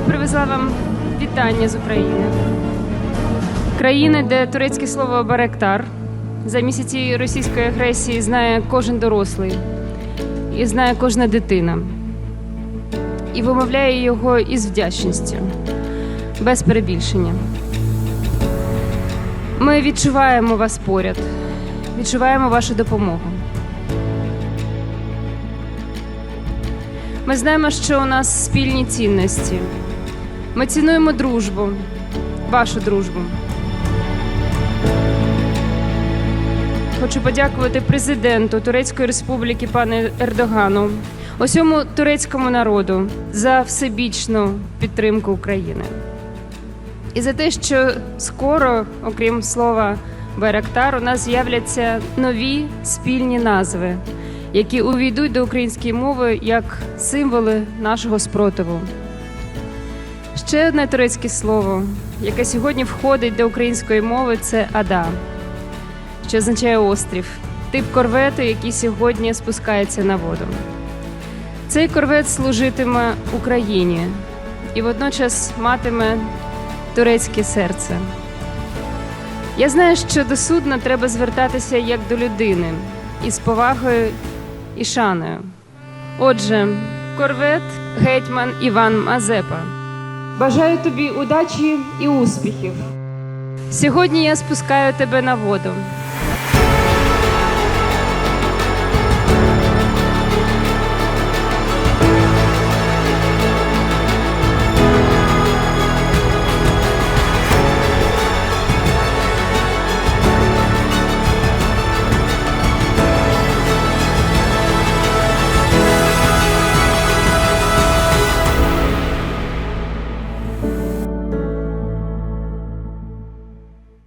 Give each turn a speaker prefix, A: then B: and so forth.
A: привезла вам вітання з України. Країни, де турецьке слово баректар за місяці російської агресії знає кожен дорослий і знає кожна дитина. І вимовляє його із вдячністю, без перебільшення. Ми відчуваємо вас поряд, відчуваємо вашу допомогу. Ми знаємо, що у нас спільні цінності. Ми цінуємо дружбу, вашу дружбу. Хочу подякувати президенту Турецької Республіки пану Ердогану, усьому турецькому народу за всебічну підтримку України. І за те, що скоро, окрім слова Байрактар, у нас з'являться нові спільні назви, які увійдуть до української мови як символи нашого спротиву. Ще одне турецьке слово, яке сьогодні входить до української мови, це ада, що означає острів, тип корвету, який сьогодні спускається на воду. Цей корвет служитиме Україні і водночас матиме турецьке серце. Я знаю, що до судна треба звертатися як до людини із повагою і шаною. Отже, корвет гетьман Іван Мазепа. Бажаю тобі удачі і успіхів. Сьогодні я спускаю тебе на воду.